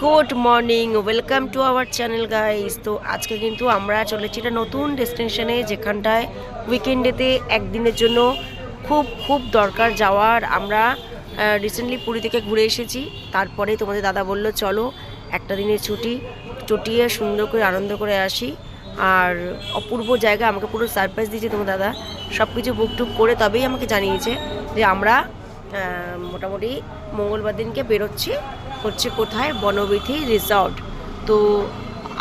Good morning welcome to our channel guys তো আজকে কিন্তু আমরা চলেছি একটা নতুন ডেস্টিনেশনে যেখানটায় উইকেন্ডেতে একদিনের জন্য খুব খুব দরকার যাওয়ার। আমরা রিসেন্টলি পুরী থেকে ঘুরে এসেছি। তারপরে তোমাদের দাদা বলল, চলো, একটা দিনের ছুটি। চটিয়ে সুন্দর করে, আনন্দ করে আসি। আর অপূর্ব জায়গা, আমাকে পুরো সারপ্রাইজ দিয়েছে তোমার দাদা। সব কিছু বুক টুক করে তবেই আমাকে জানিয়েছে যে আমরা মোটামুটি মঙ্গলবার দিনকে বেরোচ্ছি। হচ্ছে কোথায়? বনবিথি রিসর্ট। তো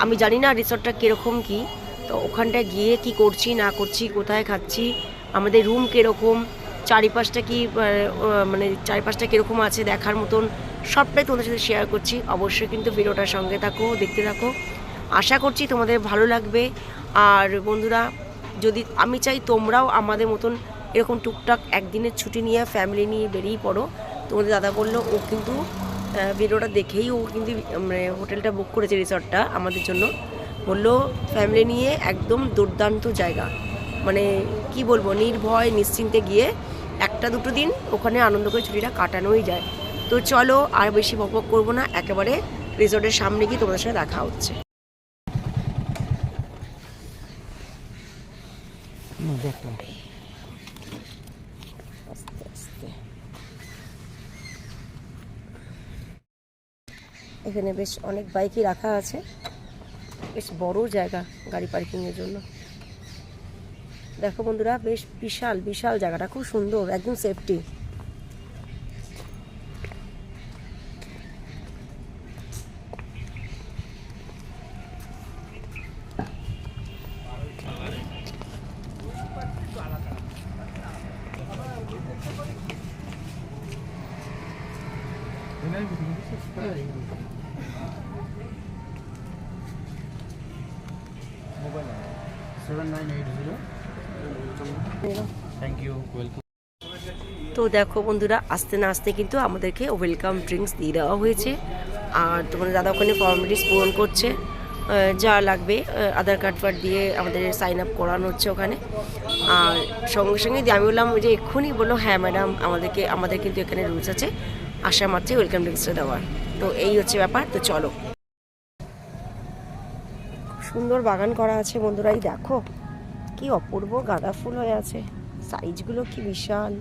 আমি জানি না রিসর্টটা কীরকম কি। তো ওখানটায় গিয়ে কি করছি, না করছি, কোথায় খাচ্ছি, আমাদের রুম কীরকম, চারিপাশটা কি মানে চারিপাশটা কীরকম আছে দেখার মতন সবটাই তোমাদের সাথে শেয়ার করছি। অবশ্যই কিন্তু ভিডিওটার সঙ্গে থাকো, দেখতে থাকো। আশা করছি তোমাদের ভালো লাগবে। আর বন্ধুরা, যদি আমি চাই তোমরাও আমাদের মতন এরকম টুকটাক একদিনের ছুটি নিয়ে ফ্যামিলি নিয়ে বেরিয়ে পড়ো। তোমাদের দাদা বলল, ও কিন্তু ভিডিওটা দেখেই ও কিন্তু মানে হোটেলটা বুক করেছে রিসর্টটা আমাদের জন্য। বলল ফ্যামিলি নিয়ে একদম দুর্দান্ত জায়গা। মানে কি বলব, নির্ভয়, নিশ্চিন্তে গিয়ে একটা দুটো দিন ওখানে আনন্দ করে ছুটিটা কাটানোই যায়। তো চলো, আর বেশি বকবক করব না, একেবারে রিসর্টের সামনে গিয়ে তোমাদের সাথে দেখা হচ্ছে। আস্তে আস্তে এখানে বেশ অনেক বাইকই রাখা আছে। বেশ বড় জায়গা গাড়ি পার্কিংয়ের জন্য। দেখো বন্ধুরা, বেশ বিশাল বিশাল জায়গাটা, খুব সুন্দর, একদম সেফটি তো দেখো বন্ধুরা, আস্তে না আস্তে কিন্তু আমাদেরকে ওয়েলকাম ড্রিঙ্কস দিয়ে দেওয়া হয়েছে। আর তোমাদের দাদা ওখানে ফর্মালিটিস পূরণ করছে। যা লাগবে আধার কার্ড ফার্ড দিয়ে আমাদের সাইন আপ করানো হচ্ছে ওখানে। আর সঙ্গে সঙ্গে আমি বললাম যে এক্ষুনি বলল হ্যাঁ ম্যাডাম আমাদেরকে, আমাদের কিন্তু এখানে রুলস আছে। আসা মাত্রই ওয়েলকাম ড্রিঙ্কসটা দেওয়ার তো এই হচ্ছে ব্যাপার, তো চলো। সুন্দর বাগান করা আছে বন্ধুরা, এই দেখো। কি অপূর্ব গাঁদা ফুল হয়ে আছে। সাইজগুলো কি বিশাল।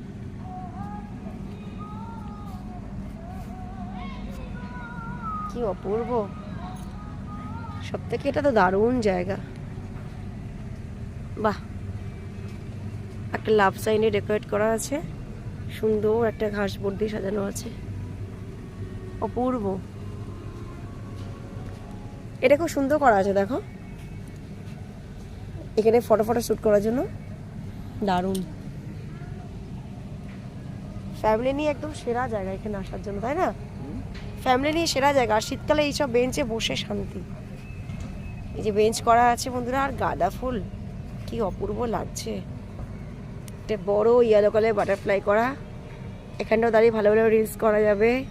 কি অপূর্ব। সব থেকে এটা তো দারুণ জায়গা। বাহ। একটা লাভ সাইনে ডেকোরেট করা আছে। সুন্দর একটা ঘাস বোর্ড দিয়ে সাজানো আছে। অপূর্ব। এটা খুব সুন্দর করা আছে, দেখো। এখানে ফটো ফটো শ্যুট করার জন্য। দারুণ। ফ্যামিলি নিয়ে একদম সেরা জায়গা এখানে আসার জন্য, তাই না? ফ্যামিলি নিয়ে সেরা জায়গা। আর শীতকালে এইসব বেঞ্চে বসে শান্তি। এই যে বেঞ্চ করা আছে বন্ধুরা, আর গাঁদা ফুল। কি অপূর্ব লাগছে। একটা বড় ইয়েলো কালার বাটারফ্লাই করা। এখানটাও দাঁড়িয়ে ভালো ভালো রিলস করা যাবে।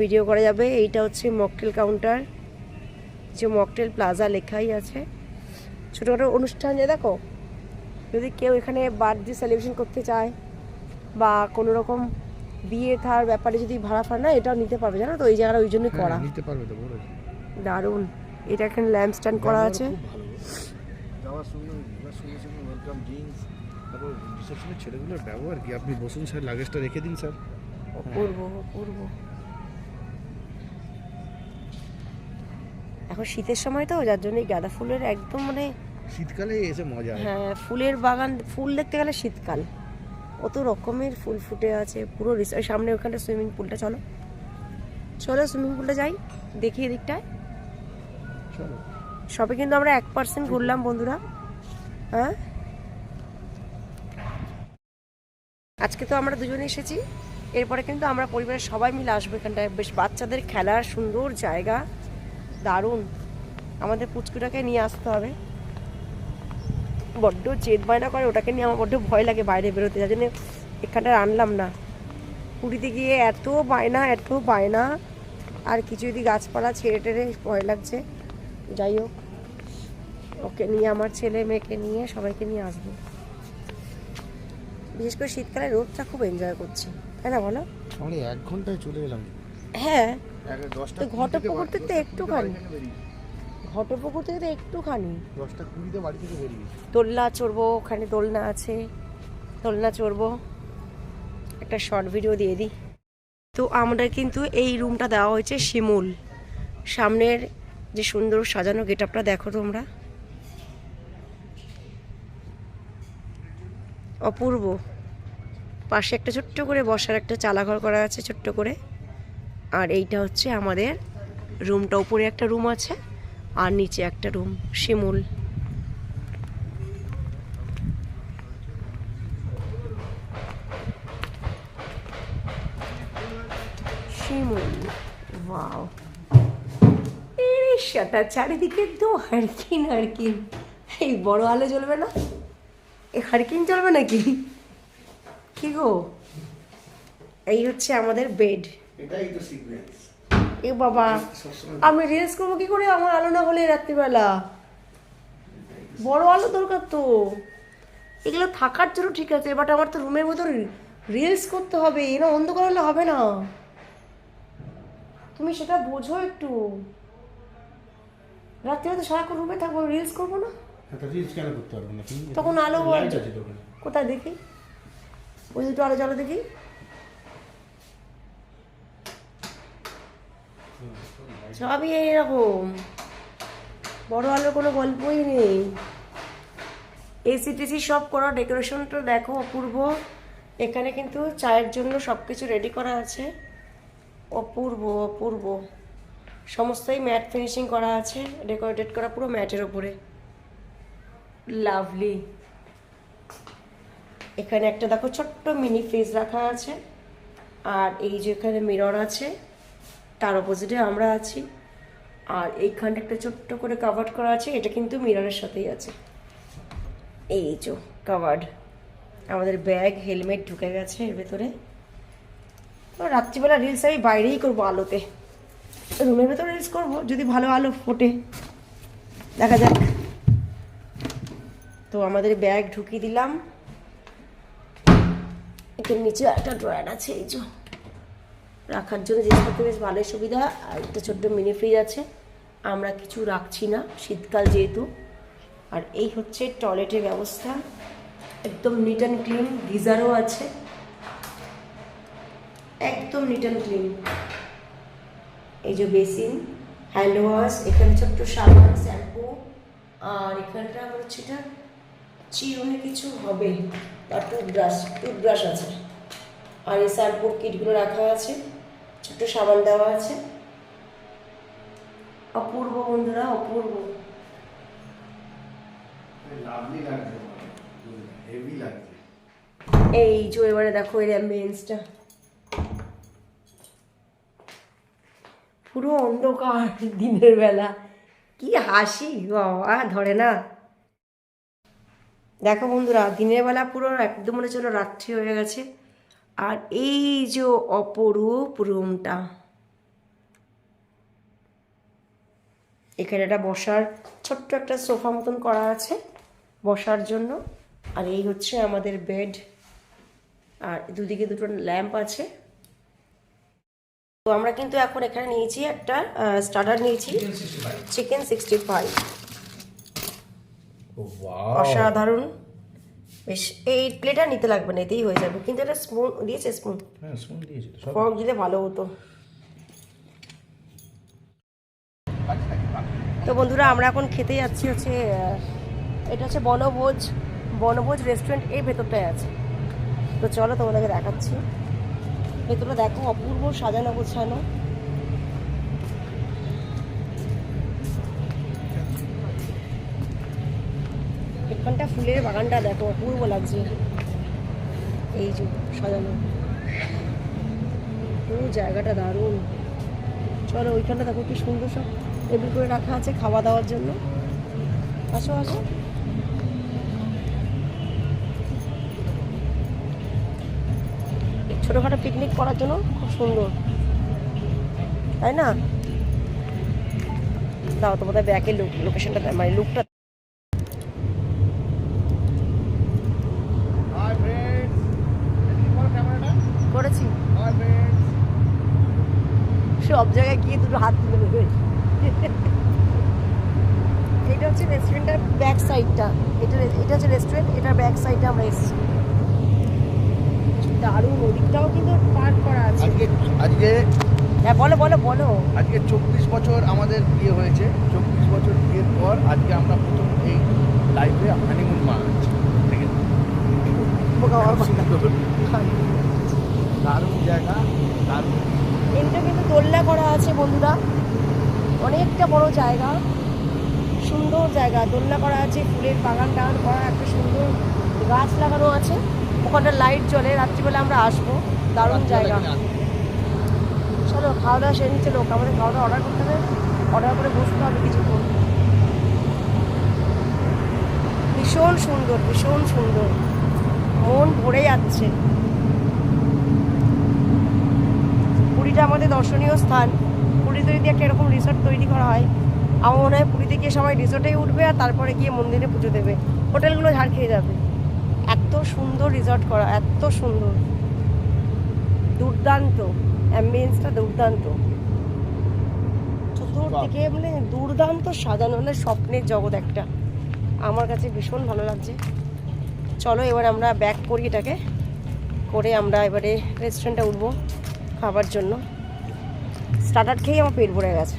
ভিডিও করা যাবে। এইটা হচ্ছে মকটেল কাউন্টার যে মকটেল প্লাজা লেখাই আছে। ছোটোখাটো অনুষ্ঠান যে দেখো যদি কেউ এখানে বার্থডে সেলিব্রেশন করতে চায় বা কোনো রকম বিয়ে থার ব্যাপারে যদি ভাড়া ফাড়া না এটাও নিতে পারবে জানো তো? এই জায়গাটা ওই জন্যই করা। নিতে পারবে তো দারুণ। এটা এখানে ল্যাম্প স্ট্যান্ড করা আছে। ছেলেগুলোর ব্যবহার কি? আপনি বসুন স্যার লাগেজটা রেখে দিন স্যার। অপূর্ব অপূর্ব এখন শীতের সময় তো যার জন্য গাঁদা ফুলের একদম মানে শীতকালে এসে মজা হ্যাঁ। ফুলের বাগান ফুল দেখতে গেলে শীতকাল। কত রকমের ফুল ফুটে আছে পুরো সামনে ওখানটা সুইমিং পুলটা চলো। চলো সুইমিং পুলটা যাই দেখি এদিকটায়। চলো। সবে কিন্তু আমরা এক পার্সেন্ট ঘুরলাম বন্ধুরা। হ্যাঁ? আজকে তো আমরা দুজনে এসেছি। এরপরে কিন্তু আমরা পরিবারের সবাই মিলে আসব এখানটায়। বেশ বাচ্চাদের খেলার সুন্দর জায়গা। দারুণ। আমাদের পুচকুটাকে নিয়ে আসতে হবে। বড্ড জেদ বায়না করে, ওটাকে নিয়ে আমার বড্ড ভয় লাগে বাইরে বেরোতে। যার জন্য এখানটা আনলাম না। পুরীতে গিয়ে এত বায়না এত বায়না। আর কিছু যদি গাছপালা ছেড়ে টেড়ে ভয় লাগছে, যাই হোক। ওকে নিয়ে, আমার ছেলে মেয়েকে নিয়ে, সবাইকে নিয়ে আসব। বিশেষ করে শীতকালে রোদটা খুব এনজয় করছি। তাই না বলো? এক ঘন্টায় চলে এলাম। হ্যাঁ। তো কুড়ি থেকে একটুখানি। ঘটপুকুর থেকে তো একটুখানি। দশটা কুড়িতে বাড়ি থেকে বেরিয়েছি দোলনা চড়বো ওখানে দোলনা আছে। দোলনা চড়বো। একটা শর্ট ভিডিও দিয়ে দিই। তো আমরা কিন্তু এই রুমটা দেওয়া হয়েছে শিমুল। সামনের যে সুন্দর সাজানো গেট আপটা দেখো তোমরা। অপূর্ব। পাশে একটা ছোট্ট করে বসার একটা চালাঘর করা আছে ছোট্ট করে। আর এইটা হচ্ছে আমাদের রুমটা, উপরে একটা রুম আছে আর নিচে একটা রুম, শিমুল। শিমুল এই সাটা চারিদিকে তো হারকিন হারকিন। এই বড় আলো জ্বলবে না? এই হারকিন জ্বলবে নাকি? কি গো? এই হচ্ছে আমাদের বেড এটাই তো সিকোয়েন্স এ বাবা আমি রিলস করব কি করে? আমার আলো না হলে রাত্রিবেলা। বড় আলো দরকার তো। এগুলো থাকার জন্য ঠিক আছে বাট আমার তো রুমের মতো রিলস করতে হবে এরা অন্ধকার হলে হবে না। তুমি সেটা বোঝো একটু। রাত্রিবেলা তো সারাক্ষণ রুমে থাকব রিলস করব না? রিলস কেন করতে পারব না তখন আলো। কোথায় দেখি? ওই দুটো আলো জ্বালো দেখি। সবই এরকম বড় আলোর কোনো গল্পই নেই। এসি টেসি সব করা ডেকোরেশনটা দেখো অপূর্ব। এখানে কিন্তু চায়ের জন্য সব কিছু রেডি করা আছে। অপূর্ব অপূর্ব। সমস্তই ম্যাট ফিনিশিং করা আছে ডেকোরেটেড করা পুরো ম্যাটের ওপরে লাভলি এখানে একটা দেখো ছোট্ট মিনি ফ্রিজ রাখা আছে। আর এই যে এখানে মিরর আছে। তার অপোজিটে আমরা আছি। আর এইখানটা একটা ছোট্ট করে কাভার্ড করা আছে, এটা কিন্তু মিররের সাথেই আছে। এই যে কাভার্ড আমাদের ব্যাগ হেলমেট ঢুকে গেছে এর ভেতরে। রাত্রিবেলা রিলস আমি বাইরেই করব আলোতে। রুমের ভেতরে রিলস করব, যদি ভালো আলো ফোটে। দেখা যাক। তো আমাদের ব্যাগ ঢুকিয়ে দিলাম। এখানে নিচে একটা ড্রয়ার আছে, এই যে। রাখার জন্য জিনিসপত্র বেশ ভালোই সুবিধা, আর একটা ছোট্ট মিনি ফ্রিজ আছে। আমরা কিছু রাখছি না, শীতকাল যেহেতু। আর এই হচ্ছে টয়লেটের ব্যবস্থা। একদম নিট অ্যান্ড ক্লিন গিজারও আছে। একদম নিট অ্যান্ড ক্লিন এই যে বেসিন হ্যান্ড ওয়াশ এখানে ছোট্ট সাবান শ্যাম্পু আর এখানটা হচ্ছে এটা চিরুনি কিছু হবে। আর টুথব্রাশ টুথব্রাশ আছে। আর এই শ্যাম্পুর কিটগুলো রাখা আছে। ছোট্ট সাবান দেওয়া আছে। অপূর্ব বন্ধুরা অপূর্ব। এই যে এবারে দেখো এর অ্যাম্বিয়েন্সটা পুরো অন্ধকার দিনের বেলা। কি হাসি বাবা ধরে না। দেখো বন্ধুরা দিনের বেলা পুরো একদম মনে হচ্ছে রাত্রি হয়ে গেছে। আর এই যে অপরূপ রুমটা এখানে একটা বসার ছোট্ট একটা সোফা মতন করা আছে বসার জন্য। আর এই হচ্ছে আমাদের বেড। আর দুদিকে দুটো ল্যাম্প আছে। তো আমরা কিন্তু এখন এখানে নিয়েছি একটা স্টার্টার নিয়েছি। চিকেন সিক্সটি ফাইভ অসাধারণ। বেশ এই প্লেটটা নিতে লাগবে না এতেই হয়ে যাবে। কিন্তু এটা স্পুন দিয়েছে স্পুন হ্যাঁ স্পুন দিয়েছি ফর্ক দিলে ভালো হতো। তো বন্ধুরা আমরা এখন খেতে যাচ্ছি হচ্ছে এটা হচ্ছে বনভোজ। বনভোজ রেস্টুরেন্ট এই ভেতরটায় আছে। তো চলো তোমাদেরকে দেখাচ্ছি। ভেতরটা দেখো অপূর্ব সাজানো গোছানো। এখানটা ফুলের বাগানটা দেখো, অপূর্ব লাগছে। এই যে সাজানো। পুরো জায়গাটা দারুণ। চলো ওইখানটা দেখো কি সুন্দর সব টেবিল করে রাখা আছে খাওয়া দাওয়ার জন্য। আসো আসো। ছোটোখাটো পিকনিক করার জন্য খুব সুন্দর। তাই না? দাও, তোমাদের ব্যাকের লোকেশনটা মানে লুকটা ফ্রেন্ডস জায়গায় গিয়ে দুটো হাত তুলে দেবে এটা হচ্ছে রেস্টুরেন্টের ব্যাক সাইডটা এটা এটা হচ্ছে রেস্টুরেন্ট এটার ব্যাক সাইডে আমরা এসেছি। দারুণ ওদিকটাও কিন্তু পার্ক করা আছে। আজকে আজকে হ্যাঁ বলো বলো বলো। আজকে চব্বিশ বছর আমাদের বিয়ে হয়েছে। চব্বিশ বছর বিয়ের পর আজকে আমরা প্রথম এই লাইফে হানিমুন মানাচ্ছি ঠিক আছে? দারুণ জায়গা দারুণ। এটা কিন্তু দোলনা করা আছে বন্ধুরা। অনেকটা বড় জায়গা সুন্দর জায়গা। দোলনা করা আছে ফুলের বাগান টাগান করা একটা সুন্দর গাছ লাগানো আছে। ওখানটা লাইট জ্বলে রাত্রিবেলা আমরা আসব। দারুণ জায়গা। চলো খাওয়া দাওয়া সেরে নিচ্ছে লোক। আমাদের খাওয়া দাওয়া অর্ডার করতে হবে। অর্ডার করে বসতে হবে কিছু কিছুক্ষণ। ভীষণ সুন্দর ভীষণ সুন্দর। মন ভরে যাচ্ছে। পুরীটা আমাদের দর্শনীয় স্থান পুরীতে যদি একটা এরকম রিসোর্ট তৈরি করা হয় আমার মনে হয় পুরীতে গিয়ে সবাই রিসোর্টেই উঠবে আর তারপরে গিয়ে মন্দিরে পুজো দেবে। হোটেলগুলো ঝাড় খেয়ে যাবে। এত সুন্দর রিসর্ট করা এত সুন্দর। দুর্দান্ত। অ্যাম্বিয়েন্সটা দুর্দান্ত। চতুর্দিকে মানে দুর্দান্ত সাজানো মানে স্বপ্নের জগৎ একটা। আমার কাছে ভীষণ ভালো লাগছে। চলো এবার আমরা ব্যাক করি এটাকে। করে আমরা এবারে রেস্টুরেন্টে উঠবো। খাবার জন্য। স্টার্টার খেয়েই আমার পেট ভরে গেছে।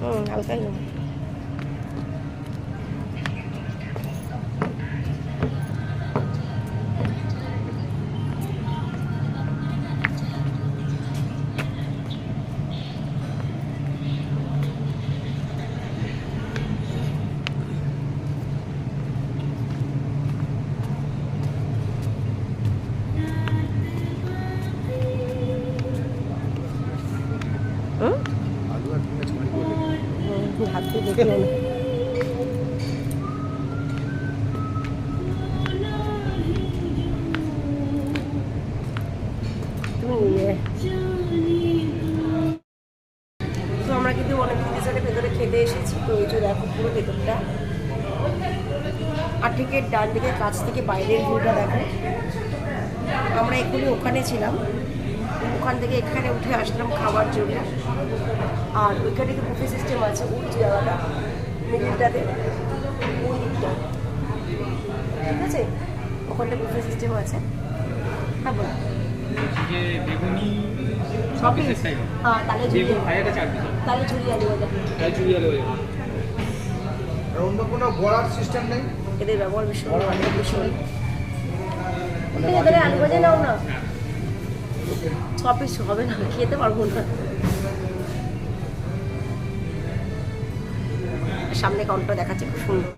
হুম হালকাই। না তো আমরা কিন্তু অনেক রিসোর্টের ভেতরে খেতে এসেছি, তো দেখো পুরো ভেতরটা। আর ঠিক ডান দিকে কাছ থেকে বাইরের ভিউটা দেখো। আমরা এক্ষুনি ওখানে ছিলাম। ওখান থেকে এখানে উঠে আসলাম খাবার জন্য। আর ওইখানে তো বুফে সিস্টেম আছে ওই জায়গাটা মিডিলটাতে ওই দিকটা। ঠিক আছে? ওখানটা বুফে সিস্টেম আছে। হ্যাঁ বলো হ্যাঁ হয়ে এদের ব্যবহার ভীষণ আলু ভাজা নাও না? ছ পিস হবে না খেতে পারব না। সামনে কাউন্টার দেখাচ্ছে খুব সুন্দর।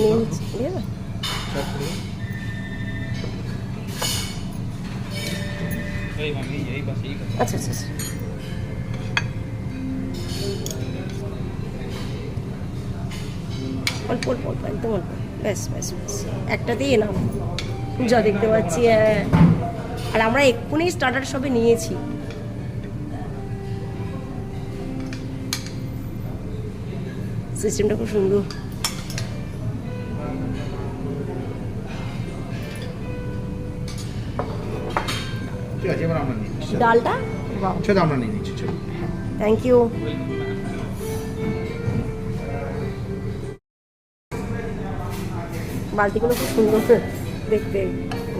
নিয়ে নিচ্ছি দিয়ে আচ্ছা আচ্ছা আচ্ছা অল্প অল্প অল্প একদম অল্প ব্যাস ব্যাস ব্যাস একটা দিয়ে নাও। যা দেখতে পাচ্ছি হ্যাঁ। আর আমরা এক্ষুনি স্টার্টার সবে নিয়েছি। সিস্টেমটা খুব সুন্দর। ডালটা? সেটা আমরা নিয়ে নিচ্ছি চলো। থ্যাংক ইউ বালতিগুলো খুব সুন্দর দেখতে।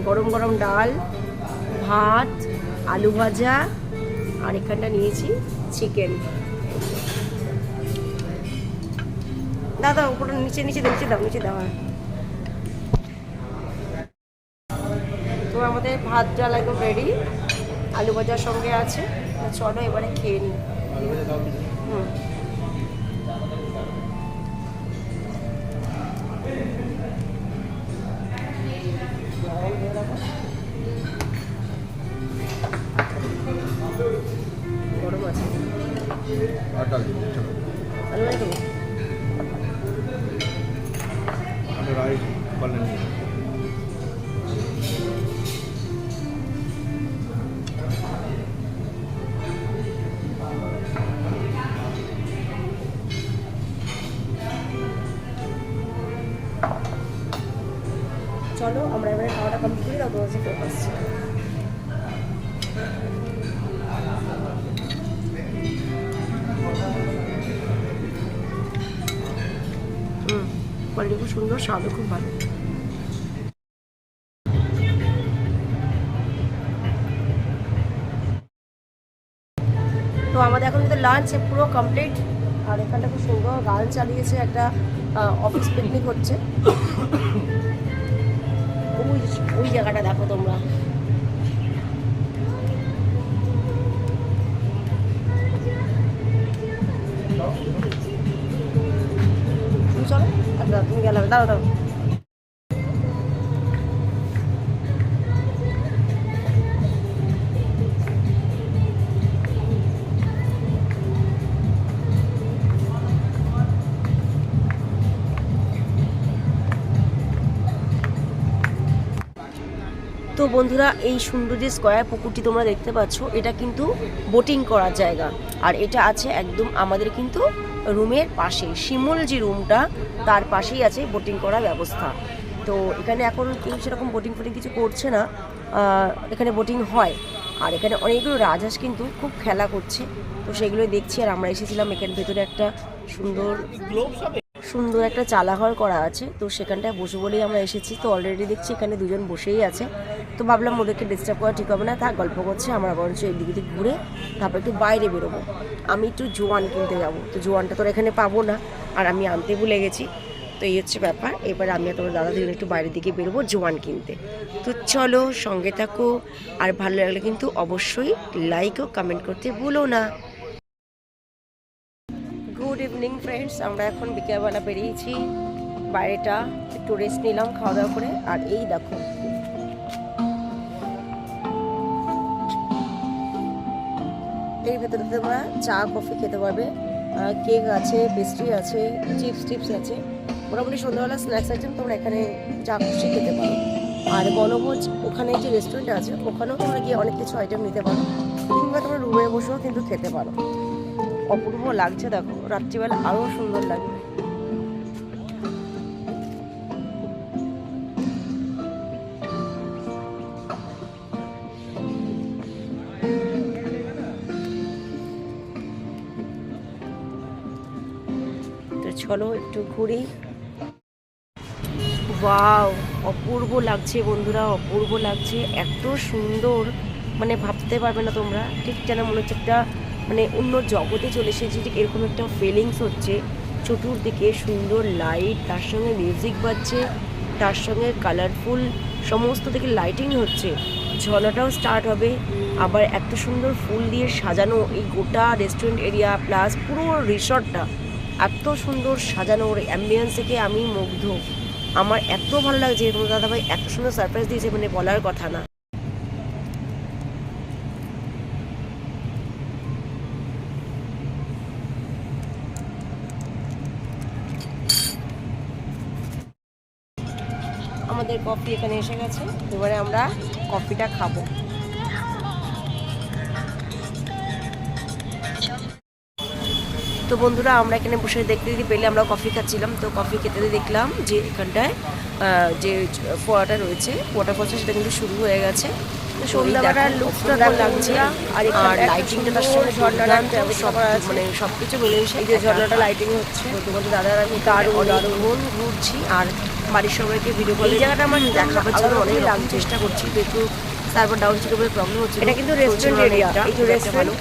গরম গরম ডাল ভাত আলু ভাজা আর এখানটা নিয়েছি চিকেন। দাদা উপরে নিচে নিচে দাও, নিচে দাও নিচে দেওয়া তো আমাদের ভাত ডাল একদম রেডি আলু ভাজার সঙ্গে আছে। চলো এবারে খেয়ে নিই। হুম। গরম আছে। আর ডাল তো আমাদের এখন কিন্তু লাঞ্চ পুরো কমপ্লিট আর এখানটা খুব সুন্দর গান চালিয়েছে একটা অফিস পিকনিক হচ্ছে। ওই ওই জায়গাটা দেখো তোমরা। তুমি চলো তুমি গেলে, দাঁড়াও দাঁড়াও। তো বন্ধুরা, এই সুন্দর যে স্কোয়ার পুকুরটি তোমরা দেখতে পাচ্ছ, এটা কিন্তু বোটিং করার জায়গা। আর এটা আছে একদম আমাদের কিন্তু রুমের পাশে। শিমুল যে রুমটা তার পাশেই আছে বোটিং করার ব্যবস্থা। তো এখানে এখন কেউ সেরকম বোটিং ফোটিং কিছু করছে না। এখানে বোটিং হয়। আর এখানে অনেকগুলো রাজহাঁস কিন্তু খুব খেলা করছে। তো সেগুলোই দেখছি, আর আমরা এসেছিলাম এখানে ভেতরে একটা সুন্দর সুন্দর একটা চালাঘর করা আছে। তো সেখানটায় বসে বলেই আমরা এসেছি। তো অলরেডি দেখছি এখানে দুজন বসেই আছে। তো ভাবলাম ওদেরকে ডিস্টার্ব করা ঠিক হবে না, থাক, গল্প করছে আমরা বরঞ্চ এদিক দিক ঘুরে তারপর একটু বাইরে বেরোবো। আমি একটু জোয়ান কিনতে যাব, তো জোয়ানটা তোর এখানে পাবো না, আর আমি আনতে ভুলে গেছি। তো এই হচ্ছে ব্যাপার, এবার আমি আর তোমার দাদা দুজন একটু বাইরের দিকে বেরোবো জোয়ান কিনতে। তো চলো সঙ্গে থাকো, আর ভালো লাগলে কিন্তু অবশ্যই লাইক ও কমেন্ট করতে ভুলো না। গুড ইভিনিং ফ্রেন্ডস আমরা এখন বিকেলবেলা বেরিয়েছি, বাইরেটা একটু রেস্ট নিলাম খাওয়া দাওয়া করে, আর এই দেখো। এর ভেতরে তোমরা চা, কফি খেতে পারবে। কেক আছে পেস্ট্রি আছে চিপস টিপস আছে। মোটামুটি সন্ধ্যাবেলা স্ন্যাক্স আইটেম তোমরা এখানে চা খুশি খেতে পারো। আর বনভোজ, ওখানে যে রেস্টুরেন্ট আছে, ওখানেও তোমরা গিয়ে অনেক কিছু আইটেম নিতে পারো। কিংবা তোমরা রুমে বসেও কিন্তু খেতে পারো। অপূর্ব লাগছে দেখো, রাত্রিবেলা আরও সুন্দর লাগবে চলো একটু ঘুরি। ওয়াও, অপূর্ব লাগছে বন্ধুরা, অপূর্ব লাগছে। এত সুন্দর মানে ভাবতে পারবে না তোমরা। ঠিক যেন মনে হচ্ছে একটা মানে অন্য জগতে চলে এসেছি, ঠিক এরকম একটা ফিলিংস হচ্ছে। চতুর্দিকে সুন্দর লাইট তার সঙ্গে মিউজিক বাজছে, তার সঙ্গে কালারফুল সমস্ত দিকে লাইটিং হচ্ছে। ঝর্ণাটাও স্টার্ট হবে। আবার এত সুন্দর ফুল দিয়ে সাজানো এই গোটা রেস্টুরেন্ট এরিয়া প্লাস পুরো রিসর্টটা এত সুন্দর সাজানো ওর অ্যাম্বিয়েন্স থেকে আমি মুগ্ধ। আমার এত ভালো লাগছে তোমার দাদাভাই এত সুন্দর সারপ্রাইজ দিয়েছে মানে বলার কথা না। আমাদের কফি এখানে এসে গেছে। এবারে আমরা কফিটা খাব। তো বন্ধুরা আমরা এখানে বসে দেখতে দিতে পেলে আমরা কফি খাচ্ছিলাম। তো কফি খেতে দেখলাম যে এখানটায় যে ফোয়াটা রয়েছে ওয়াটারফলটা সেটা কিন্তু শুরু হয়ে গেছে। আর লাইটিংটা তার সঙ্গে ঝর্ণাটা সব মানে সব কিছু মিলেমিশে এই যে ঝর্ণাটা লাইটিং হচ্ছে। তো তোমাদের দাদার আমি দারুণ দারুণ। ঘুরছি আর বাড়ির সবাইকে ভিডিও কল এই জায়গাটা আমার দেখাবার জন্য অনেক রকম চেষ্টা করছি। তো একটু সার্ভার ডাউন ছিল প্রবলেম হচ্ছে এটা কিন্তু রেস্টুরেন্ট এরিয়া এই রেস্টুরেন্ট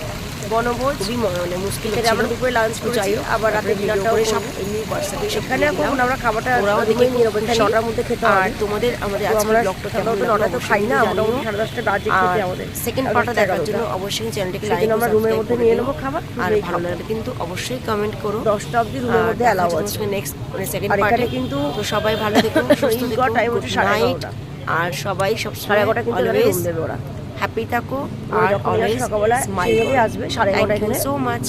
বনভোজ। খুবই মানে মুশকিল হচ্ছে আমরা দুপুরে লাঞ্চ করেছি। আবার রাতে ডিনারটা করে সব এমনি হোয়াটসঅ্যাপে সেখানে এখন আমরা খাবারটা ওরাও দেখে নিয়ে নেব এখানে নটার মধ্যে খেতে আর তোমাদের আমাদের আজকে ব্লগটা কেমন তো নটা তো খাই না মোটামুটি সাড়ে দশটা বাজে খেতে আমাদের। সেকেন্ড পার্টটা দেখার জন্য অবশ্যই চ্যানেলটিকে লাইক আমরা রুমের মধ্যে নিয়ে নেব খাবার। আর ভালো লাগলে কিন্তু অবশ্যই কমেন্ট করো। দশটা অবধি রুমের মধ্যে অ্যালাউ আছে। নেক্সট মানে সেকেন্ড পার্টে কিন্তু সবাই ভালো থেকো সুস্থ থেকো টাইম হচ্ছে সাড়ে আর সবাই সব সাড়ে এগারোটা কিন্তু রুম দেবে ওরা। হ্যাপি থাকো আর অলওয়েজ স্মাইল আসবে সাড়ে সো মাচ